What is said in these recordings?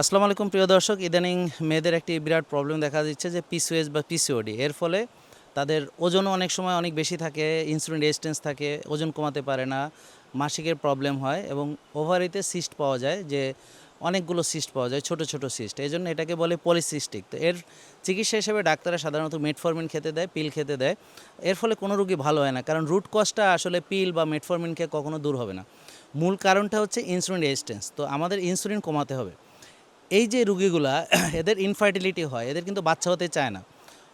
আসসালামু আলাইকুম প্রিয় দর্শক, ইদানিং মেয়েদের একটি বিরাট প্রবলেম দেখা দিচ্ছে যে পিসিওএস বা পিসিওডি এর ফলে তাদের ওজনও অনেক সময় অনেক বেশি থাকে ইনসুলিন রেজিস্ট্যান্স থাকে, ওজন কমাতে পারে না, মাসিকের প্রবলেম হয় এবং ওভারিতে সিস্ট পাওয়া যায় যে অনেকগুলো সিস্ট পাওয়া যায়, ছোট ছোট সিস্ট এই জন্য এটাকে বলে পলিসিস্টিক তো এর চিকিৎসা হিসেবে ডাক্তাররা সাধারণত মেটফরমিন খেতে দেয় পিল খেতে দেয়। এর ফলে কোনো রোগী ভালো হয় না, কারণ রুট কজটা আসলে পিল বা মেটফরমিন খেয়ে কখনো দূর হবে না। মূল কারণটা হচ্ছে ইনসুলিন রেজিস্ট্যান্স তো আমাদের ইনসুলিন কমাতে হবে। এই যে রুগীগুলা, এদের ইনফার্টিলিটি হয়, এদের কিন্তু বাচ্চা হতে চায় না।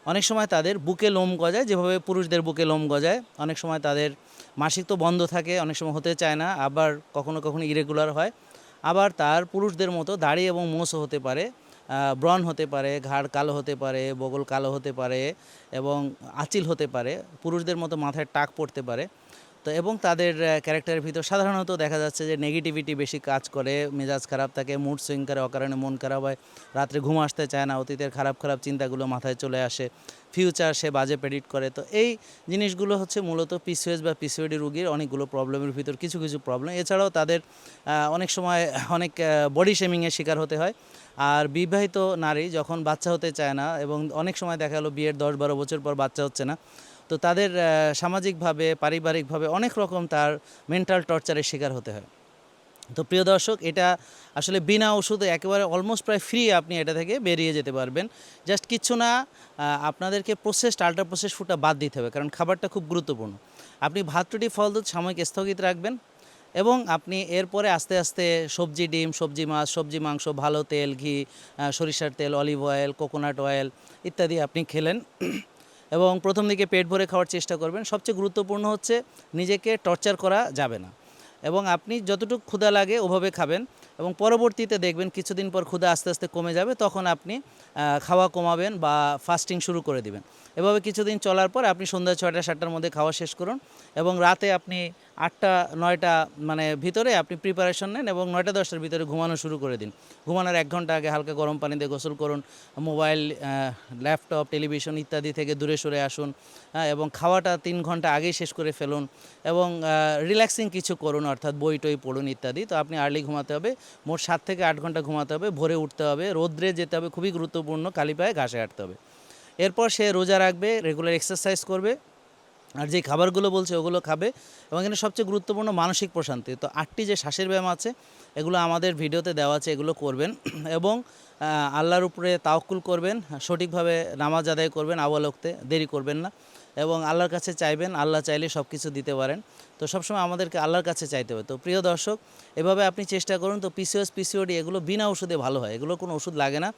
অনেক সময় তাদের বুকে লোম গজায়, যেভাবে পুরুষদের বুকে লোম গজায়, অনেক সময় তাদের মাসিক তো বন্ধ থাকে, অনেক সময় হতে চায় না, আবার কখনো কখনো ইরেগুলার হয়। আবার তার পুরুষদের মতো দাড়ি এবং মোষও হতে পারে ব্রণ হতে পারে, ঘাড় কালো হতে পারে, বগল কালো হতে পারে এবং আঁচিল হতে পারে, পুরুষদের মতো মাথায় টাক পড়তে পারে। তো এবং তাদের ক্যারেক্টারের ভিতর সাধারণত দেখা যাচ্ছে যে নেগেটিভিটি বেশি কাজ করে, মেজাজ খারাপ থাকে মুড সুইং করে, অকারণে মন খারাপ হয়, রাত্রে ঘুম আসতে চায় না, অতীতের খারাপ খারাপ চিন্তাগুলো মাথায় চলে আসে ফিউচার সে বাজে প্রেডিক্ট করে। তো এই জিনিসগুলো হচ্ছে মূলত পিসিওএস বা পিসিওডি রুগীর অনেকগুলো প্রবলেমের ভিতর কিছু কিছু প্রবলেম এছাড়াও তাদের অনেক সময় অনেক বডি শেমিংয়ের শিকার হতে হয়। আর বিবাহিত নারী যখন বাচ্চা হতে চায় না এবং অনেক সময় দেখা গেলো বিয়ের দশ বারো বছর পর বাচ্চা হচ্ছে না তো তাদের সামাজিকভাবে, পারিবারিকভাবে অনেক রকম তার মেন্টাল টর্চারের শিকার হতে হয়। তো প্রিয় দর্শক, এটা আসলে বিনা ওষুধে একেবারে অলমোস্ট প্রায় ফ্রি আপনি এটা থেকে বেরিয়ে যেতে পারবেন। জাস্ট কিচ্ছু না আপনাদেরকে প্রসেসড আল্ট্রা প্রসেস ফুডটা বাদ দিতে হবে, কারণ খাবারটা খুব গুরুত্বপূর্ণ। আপনি ভাত, রুটি, ফল, দুধ সাময়িক স্থগিত রাখবেন এবং আপনি এরপরে আস্তে আস্তে সবজি, ডিম, সবজি মাছ, সবজি, মাংস, ভালো তেল, ঘি সরিষার তেল অলিভ অয়েল কোকোনাট অয়েল ইত্যাদি আপনি খেলেন। এবং প্রথম দিকে পেট ভরে খাওয়ার চেষ্টা করবেন। সবচেয়ে গুরুত্বপূর্ণ হচ্ছে নিজেকে টর্চার করা যাবে না। এবং আপনি যতটুকু ক্ষুধা লাগে ওভাবে খাবেন এবং পরবর্তীতে দেখবেন কিছুদিন পর ক্ষুধা আস্তে আস্তে কমে যাবে, তখন আপনি খাওয়া কমাবেন বা ফাস্টিং শুরু করে দিবেন। এভাবে কিছুদিন চলার পর আপনি সন্ধ্যা ছয়টা, সাতটার মধ্যে খাওয়া শেষ করুন এবং রাতে আপনি আটটা নয়টা মানে ভিতরে আপনি প্রিপারেশন নেন এবং নয়টা দশটার ভিতরে ঘুমানো শুরু করে দিন। ঘুমানোর এক ঘণ্টা আগে হালকা গরম পানি দিয়ে গোসল করুন মোবাইল ল্যাপটপ টেলিভিশন ইত্যাদি থেকে দূরে সরে আসুন হ্যাঁ, এবং খাওয়াটা তিন ঘণ্টা আগেই শেষ করে ফেলুন এবং রিল্যাক্সিং কিছু করুন অর্থাৎ বই টই পড়ুন ইত্যাদি। তো আপনি আর্লি ঘুমাতে হবে মোট সাত থেকে আট ঘণ্টা ঘুমাতে হবে ভোরে উঠতে হবে রোদ্রে যেতে হবে খুবই গুরুত্বপূর্ণ কালি পায়ে ঘাসে হাঁটতে হবে। এরপর সে রোজা রাখবে রেগুলার এক্সারসাইজ করবে আর যে খাবারগুলো বলছে ওগুলো খাবে এবং এখানে সবচেয়ে গুরুত্বপূর্ণ মানসিক প্রশান্তি। তো আটটি যে শ্বাসের ব্যায়াম আছে, এগুলো আমাদের ভিডিওতে দেওয়া আছে, এগুলো করবেন। এবং আল্লাহর উপরে তাওকুল করবেন, সঠিকভাবে নামাজ আদায় করবেন আওয়ালক্তে দেরি করবেন না। এবং আল্লাহর কাছে চাইবেন, আল্লাহ চাইলে সব কিছু দিতে পারেন। তো সবসময় আমাদেরকে আল্লাহর কাছে চাইতে হবে। তো প্রিয় দর্শক, এভাবে আপনি চেষ্টা করুন, তো পিসিওএস পিসিওডি এগুলো বিনা ওষুধে ভালো হয়। এগুলো কোনো ওষুধ লাগে না।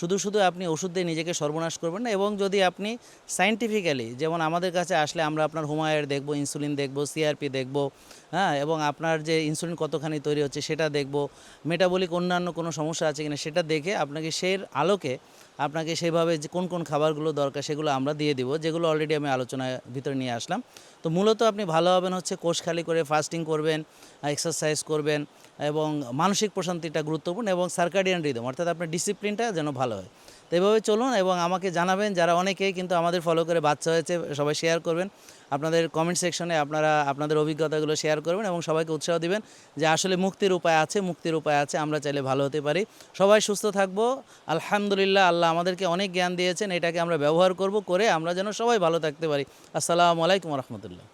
শুধু শুধু আপনি ওষুধ দিয়ে নিজেকে সর্বনাশ করবেন না এবং যদি আপনি সাইন্টিফিক্যালি যেমন আমাদের কাছে আসলে আমরা আপনার হোমায়ের দেখব ইনসুলিন দেখব সিআরপি দেখব হ্যাঁ এবং আপনার যে ইনসুলিন কতখানি তৈরি হচ্ছে সেটা দেখব মেটাবলিক অন্যান্য কোনো সমস্যা আছে কিনা সেটা দেখে আপনাকে সেই আলোকে আপনাকে সেভাবে যে কোন কোন খাবারগুলো দরকার সেগুলো আমরা দিয়ে দিব, যেগুলো অলরেডি আমি আলোচনার ভিতরে নিয়ে আসলাম। তো মূলত আপনি ভালো হবেন হচ্ছে কোষ খালি করে ফাস্টিং করবেন এক্সারসাইজ করবেন এবং মানসিক প্রশান্তিটা গুরুত্বপূর্ণ এবং সার্কাডিয়ান রিদম অর্থাৎ আপনার ডিসিপ্লিনটা যেন ভালো হয়। তো এভাবে চলুন এবং আমাকে জানাবেন যারা অনেকেই কিন্তু আমাদের ফলো করে বাচ্চা হয়েছে, সবাই শেয়ার করবেন। আপনাদের কমেন্ট সেকশনে আপনারা আপনাদের অভিজ্ঞতাগুলো শেয়ার করবেন এবং সবাইকে উৎসাহ দিবেন যে আসলে মুক্তির উপায় আছে, মুক্তির উপায় আছে, আমরা চাইলে ভালো হতে পারি। সবাই সুস্থ থাকব। আলহামদুলিল্লাহ, আল্লাহ আমাদেরকে অনেক জ্ঞান দিয়েছেন, এটাকে আমরা ব্যবহার করব করে আমরা যেন সবাই ভালো থাকতে পারি। আসসালামু আলাইকুম রহমতুল্লাহ।